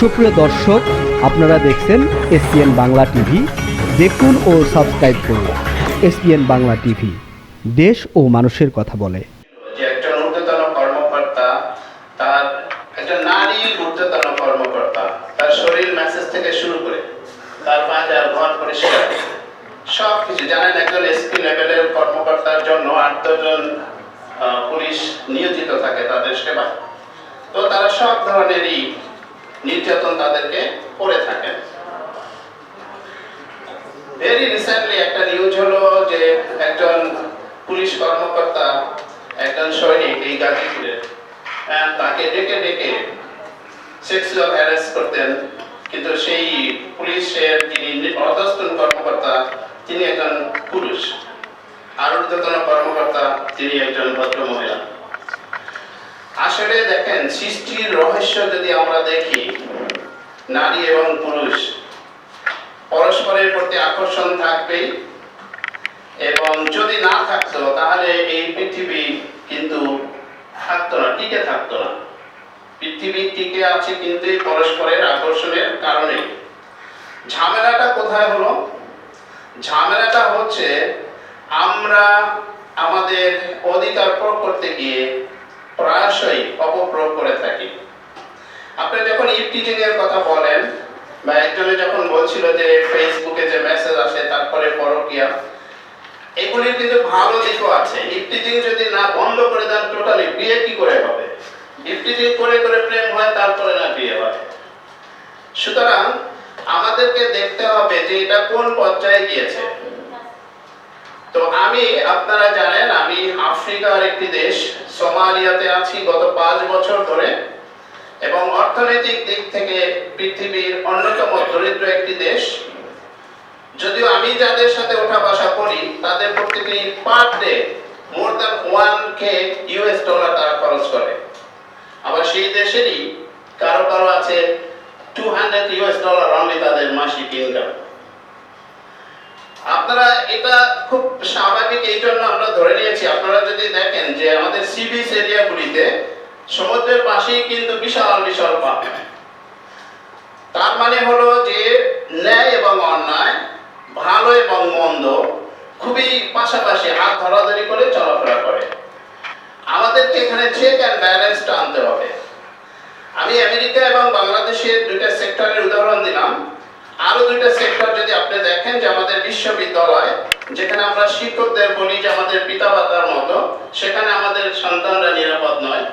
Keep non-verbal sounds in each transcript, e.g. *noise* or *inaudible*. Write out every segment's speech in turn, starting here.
সুপ্রিয় দর্শক, আপনারা দেখছেন এসপিএন বাংলা টিভি। দেখুন ও সাবস্ক্রাইব করুন এসপিএন বাংলা টিভি। দেশ ও মানুষের কথা বলে। যে একজন কর্মকর্তা, তার একজন কর্মকর্তা, তার শরীর থেকে শুরু করে, তার সব কিছু জানেন একজন এসপি লেভেলের কর্মকর্তার জন্য আট জন পুলিশ নিয়োজিত থাকে তাদের সেবা তো তারা সব ধরনেরই নির্যাতন তাদেরকে করে থাকেন। ভেরি রিসেন্টলি একটা নিউজ হলো যে একজন পুলিশ কর্মকর্তা, একজন সৈনিক এই গাজীপুরে তাকে ডেকে ডেকে সেক্সুয়াল করতেন। কিন্তু সেই পুলিশের যিনি অধস্তন কর্মকর্তা, তিনি একজন পুরুষ। আর কর্মকর্তা, তিনি একজন ভদ্র মহিলা আসলে দেখেন সৃষ্টির রহস্য যদি আমরা দেখি, নারী এবং পুরুষ পরস্পরের প্রতি আকর্ষণ থাকবেই এবং যদি না থাকতো, তাহলে এই পৃথিবী কিন্তু থাকতো না, টিকে থাকতো না। পৃথিবী টিকে আছে কিন্তু এই পরস্পরের আকর্ষণের কারণে ঝামেলাটা কোথায় হলো? ঝামেলাটা হচ্ছে আমরা আমাদের অধিকার প্রয়োগ করতে গিয়ে প্রায়শই অপপ্রয়োগ করে থাকি। আপনি যখন ইফটিজিং এর কথা বলেন, বা একজনে যখন বলছিল যে ফেসবুকে যে মেসেজ আসে, তারপরে পরকিয়া, এগুলির কিন্তু ভালো দিকও আছে। ইফটিজিং যদি না বন্ধ করে দেন টোটালি বিয়ে কি করে হবে? ইফটিজিং করে করে প্রেম হয়, তারপরে না বিয়ে হয়। সুতরাং আমাদেরকে দেখতে হবে যে এটা কোন পর্যায়ে গিয়েছে। আমি, আপনারা জানেন, আমি আফ্রিকার একটি দেশ, সোমালিয়াতে আছি গত পাঁচ বছর ধরে। এবং অর্থনৈতিক দিক থেকে পৃথিবীর অন্যতম দরিদ্র একটি দেশ। যদিও আমি যাদের সাথে ওঠা বসা করি, তাদের প্রত্যেকে per day more than one K US dollar তারা খরচ করে। আবার সেই দেশেরই কারও কারও আছে two hundred US dollar only তাদের মাসিক ইনকাম আপনারা এটা খুব স্বাভাবিক, এই জন্য আমরা ধরে নিয়েছি। আপনারা যদি দেখেন যে আমাদের সি বিচ এরিয়াগুলিতে সমুদ্রের পাশেই কিন্তু বিশাল বিশাল পার্ক তার মানে হলো যে ন্যায় এবং অন্যায়, ভালো এবং মন্দ, খুবই পাশাপাশি হাত ধরাধরি করে চলাফেরা করে। আমাদেরকে এখানে চেক অ্যান্ড ব্যালেন্সটা আনতে হবে। আমি আমেরিকা এবং বাংলাদেশের দুইটা সেক্টরের উদাহরণ দিলাম। আরও দুইটা সেক্টর যদি আপনি দেখেন যে আমাদের বিশ্ববিদ্যালয়, যেখানে আমরা শিক্ষকদের বলি যে আমাদের পিতামাতার মতো, সেখানে আমাদের সন্তানরা নিরাপদ নয়।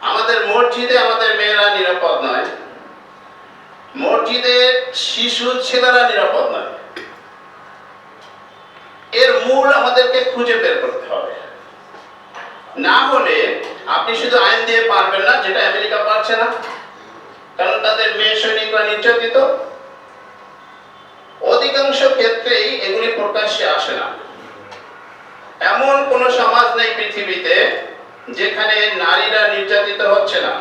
আমাদের মসজিদে আমাদের মেয়েরা নিরাপদ নয়। মসজিদে শিশু ছেলেরা নিরাপদ নয়। এর মূল আমাদেরকে খুঁজে বের করতে হবে। না হলে আপনি শুধু আইন দিয়ে পারবেন না, যেটা আমেরিকা পারছে না। কারণ তাদের মেয়ে সৈনিকরা নির্যাতিত। অধিকাংশ ক্ষেত্রেই এগুলি প্রকাশ্যে আসে না। এমন কোন সমাজ নেই পৃথিবীতে যেখানে নারীরা নির্যাতিত হচ্ছে না।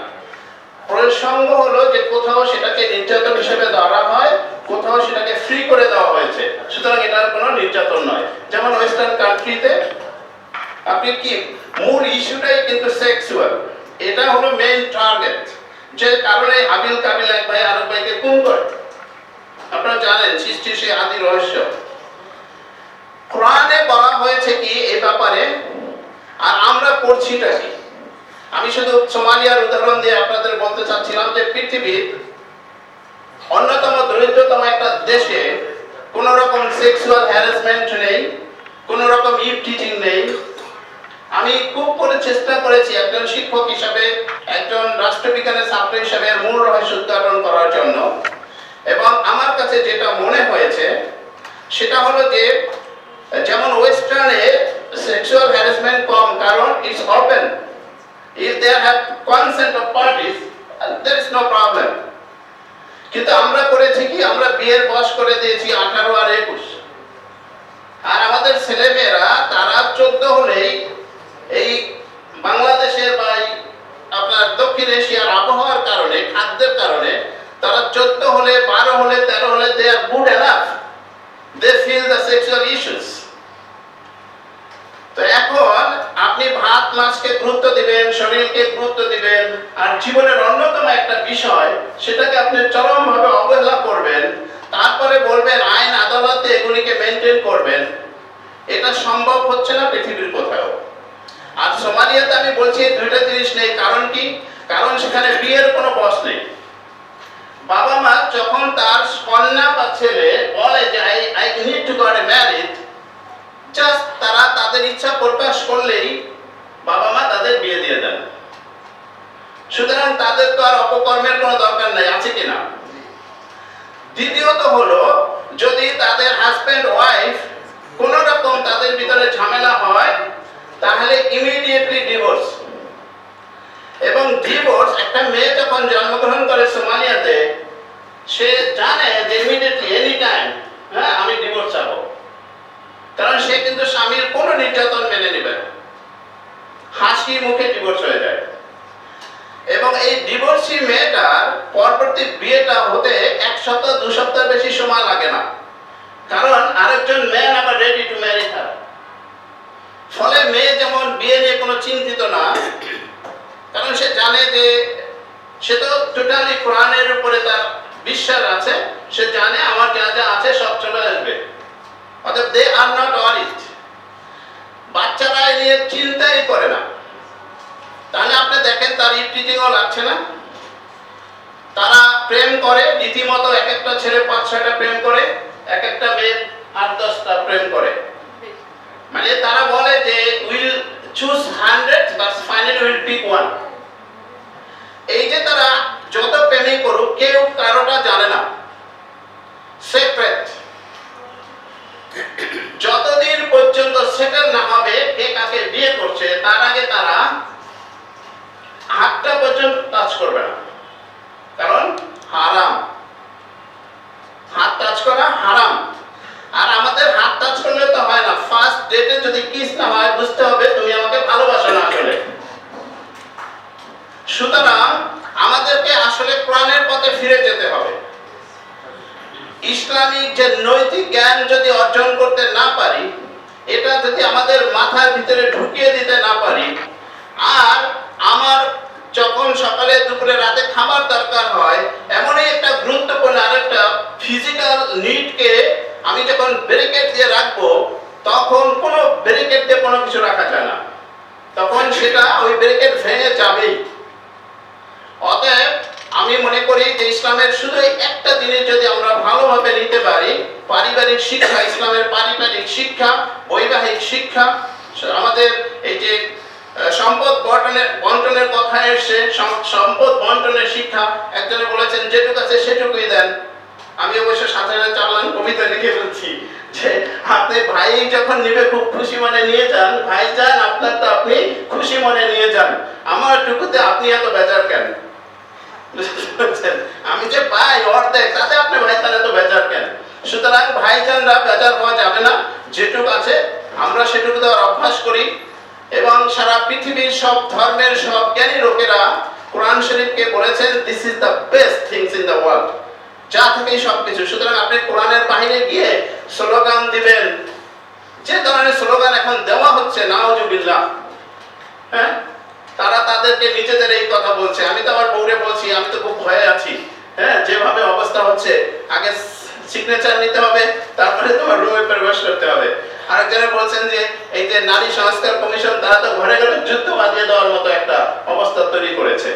প্রসঙ্গ হলো যে কোথাও সেটাকে নির্যাতন হিসেবে ধরা হয়, কোথাও সেটাকে ফ্রি করে দেওয়া হয়েছে। সুতরাং এটার কোনো নির্যাতন নয়। যেমন ওয়েস্টার্ন কান্ট্রিতে আপনি কি, মূল ইস্যুটাই কিন্তু সেক্সুয়াল এটা হলো মেইন টার্গেট যে কারণে হাবিল কাবিল এক ভাই আরেক ভাইকে খুন করে আপনারা জানেন, সৃষ্টি সে আদি রহস্য। কোরআনে বলা হয়েছে কি এই ব্যাপারে? আর আমরা করছিটা কি? আমি শুধু সোমালিয়ার উদাহরণ দিয়ে আপনাদের বলতে চাচ্ছিলাম যে পৃথিবীর অন্যতম দরিদ্রতম একটা দেশে কোন রকম সেক্সুয়াল হ্যারাসমেন্ট নেই, কোন রকম ইভ টিচিং নেই। আমি খুব করে চেষ্টা করেছি একজন শিক্ষক হিসাবে, একজন রাষ্ট্রবিজ্ঞানের ছাত্র হিসাবে মূল রহস্য উদ্ঘাটন করার জন্য। এবং আমার কাছে যেটা মনে হয়েছে, সেটা হলো যে, যেমন ওয়েস্টার্নে সেক্সুয়াল হ্যারাসমেন্ট কম, কারণ it's open if there have consent of parties there is no problem কিন্তু আমরা করেছি কি? আমরা বিয়ের বয়স করে দিয়েছি আঠারো আর একুশ। আর আমাদের ছেলেমেয়েরা, তারা চোদ্দ হলেই এই বাংলাদেশের বা আপনার দক্ষিণ এশিয়ার আবহাওয়ার কারণে, খাদ্যের কারণে তারা চোদ্দ হলে, বারো হলে, তেরো হলে they are good enough they feel the sexual issues তো এখন আপনি ভাত মাছকে গুরুত্ব দিবেন, শরীরকে গুরুত্ব দিবেন, আর জীবনের অন্যতম একটা বিষয়, সেটাকে আপনি চরমভাবে অবহেলা করবেন, তারপরে বলবেন, আইন, আদালতে এগুলিকে মেনটেন করবেন। এটা সম্ভব হচ্ছে না পৃথিবীর কোথাও। আর সোমালিয়াতে আমি বলছি, দুইটা জিনিস নেই। কারণ কি? কারণ সেখানে বিয়ের কোনো বস নেই। বাবা মা যখন তার কন্যা বা ছেলে বলে যে I I need to got a married just তারা তাদের ইচ্ছা প্রকাশ করলেই বাবা মা তাদের বিয়ে দিয়ে দেন। সুতরাং তাদের তো আর অপকর্মের কোনো দরকার নাই, আছে কিনা? দ্বিতীয়ত হলো, যদি তাদের হাজব্যান্ড ওয়াইফ কোন রকম তাদের ভিতরে ঝামেলা হয়, তাহলে ইমিডিয়েটলি ডিভোর্স এবং ডিভোর্স একটা মেয়ে যখন জন্মগ্রহণ করে সোমালিয়াতে, সে জানে যে ইমিডিয়েটলি এনি টাইম হ্যাঁ আমি ডিভোর্স চাবো কারণ সে কিন্তু স্বামীর কোনো নির্যাতন মেনে নেবে হাসি মুখে ডিভোর্স হয়ে যায়। এবং এই ডিভোর্সি মেয়েটার পরবর্তী বিয়েটা হতে এক সপ্তাহ, দু সপ্তাহ বেশি সময় লাগে না। কারণ আরেকজন ম্যান আবার রেডি টু ম্যারি তার ফলে মেয়ে যেমন বিয়ে নিয়ে কোনো চিন্তিত না কারণ সে জানে যে সে তো টোটালি কোরআনের উপরে তার বিশ্বাস আছে, সে জানে আমার যা যা আছে সব চলে আসবে। অর্থাৎ দে আর নট অরিড বাচ্চারা নিয়ে চিন্তাই করে না। তাহলে আপনি দেখেন তার ইফটিজিংও লাগছে না। তারা প্রেম করে, রীতিমতো এক একটা ছেলে পাঁচ ছয়টা প্রেম করে, এক একটা মেয়ে আট দশটা প্রেম করে। মানে তারা বলে যে will choose hundred but finally will pick one কেউ জানে না। যতদিন পর্যন্ত সেটেল না হবে, কে কাকে বিয়ে করছে, তার আগে তারা পর্যন্ত টাচ করবে না। কারণ হারাম। হাত টাচ করা হারাম। আর আমাদের হাত টাচ করলে তো হয় না। ফার্স্ট ডেটে যদি কিস না হয়, বুঝতে হবে তুমি আমাকে ভালোবাসো না আসলে। সুতরাং আসলে কোরআনের পথে ফিরে যেতে হবে। ইসলামিক যে নৈতিক জ্ঞান যদি অর্জন করতে না পারি, এটা যদি আমাদের মাথার ভিতরে ঢুকিয়ে দিতে না পারি, আর আমার যখন সকালে, দুপুরে, রাতে খাবার দরকার হয়, এমনই একটা গুরুত্বপূর্ণ আরেকটা ফিজিক্যাল নিডকে আমি যখন ব্যারিকেড দিয়ে রাখব, তখন কোনো ব্যারিকেড দিয়ে কোনো কিছু রাখা যায় না। তখন সেটা ওই ব্যারিকেড ভেঙে যাবেই। অতএব আমি মনে করি যে ইসলামের শুধু একটা জিনিস যদি আমরা ভালোভাবে নিতে পারি, পারিবারিক শিক্ষা, ইসলামের পারিবারিক শিক্ষা, বৈবাহিক শিক্ষা আমাদের এই যে সম্পদ বন্টনের বন্টনের কথা এসে সম্পদ বন্টনের শিক্ষা, একজনে বলেছেন, যেটুকু আছে সেটুকুই দেন আমি অবশ্য সাথে চালান কবিতা লিখে ফেলছি যে, আপনি ভাই যখন নিবে খুব খুশি মনে নিয়ে যান, ভাই যান, আপনার তো আপনি খুশি মনে নিয়ে যান আমার টুকুতে আপনি এত বেজার কেন? *laughs* আমি যে পাই অর্ধেক তাতে আপনি ভাইজান এত বেজার কেন? সুতরাং ভাইজানরা বেজার হওয়া যাবে না, যেটুক আছে, আমরা সেটুকু দেওয়ার অভ্যাস করি। এবং সারা পৃথিবীর সব ধর্মের সব জ্ঞানী লোকেরা কোরআন শরীফকে বলেছেন this is the best things in the world যা থেকেই সবকিছু। সুতরাং আপনি কোরআনের বাহিরে গিয়ে স্লোগান দিবেন। যে ধরনের স্লোগান এখন দেওয়া হচ্ছে নাওজুবিল্লাহ হ্যাঁ? তারা তাদেরকে নিজেদের এই কথা বলছে। আমি তো আমার বউরে বলছি, আমি তো খুব ভয়ে আছি। হ্যাঁ যেভাবে অবস্থা হচ্ছে, আগে সিগনেচার নিতে হবে, তারপরে তোমার রুমে প্রবেশ করতে হবে। আরেকজনে বলছেন যে, এই যে নারী সংস্কার কমিশন, তারা তো ঘরে ঘরে যুদ্ধ বাঁধিয়ে দেওয়ার মতো একটা অবস্থা তৈরি করেছে।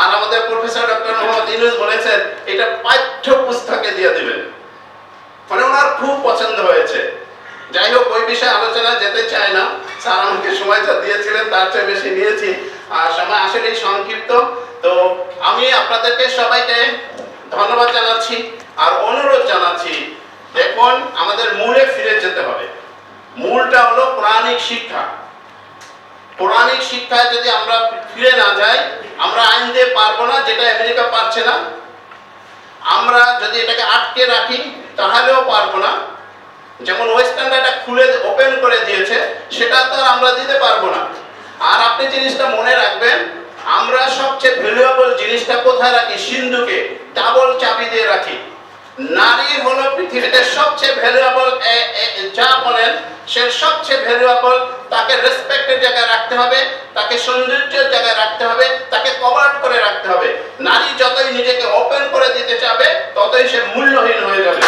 আর আমাদের প্রফেসর ডক্টর মোহাম্মদ ইউনুস বলেছেন, এটা পাঠ্য পুস্তকে দিয়ে দিবেন। মানে ওনার খুব পছন্দ হয়েছে। যাই হোক ওই বিষয়ে আলোচনা যেতে চায় না। স্যার আমাকে সময় যা দিয়েছিলেন, তার চেয়ে বেশি নিয়েছি। আর সময় আসলেই সংক্ষিপ্ত। তো আমি আপনাদেরকে সবাইকে ধন্যবাদ জানাচ্ছি আর অনুরোধ জানাচ্ছি, দেখুন, আমাদের মূলে ফিরে যেতে হবে। মূলটা হলো পৌরাণিক শিক্ষা। পৌরাণিক শিক্ষায় যদি আমরা ফিরে না যাই, আমরা আইন দিয়ে পারব না, যেটা আমেরিকা পারছে না। আমরা যদি এটাকে আটকে রাখি, তাহলেও পারব না। যেমন ওয়েস্টার্নরা এটা খুলে ওপেন করে দিয়েছে সেটা তো আর আমরা দিতে পারব না। আর আপনি জিনিসটা মনে রাখবেন আমরা সবচেয়ে ভ্যালুয়েবল জিনিসটা কোথায় রাখি? সিন্ধুকে ডাবল চাবি দিয়ে রাখি। নারী হলো পৃথিবীতে সবচেয়ে ভ্যালুয়েবল যা বলেন সে সবচেয়ে ভ্যালুয়েবল তাকে রেসপেক্টের জায়গায় রাখতে হবে তাকে সৌন্দর্যের জায়গায় রাখতে হবে তাকে কভার করে রাখতে হবে। নারী যতই নিজেকে ওপেন করে দিতে চাবে ততই সে মূল্যহীন হয়ে যাবে।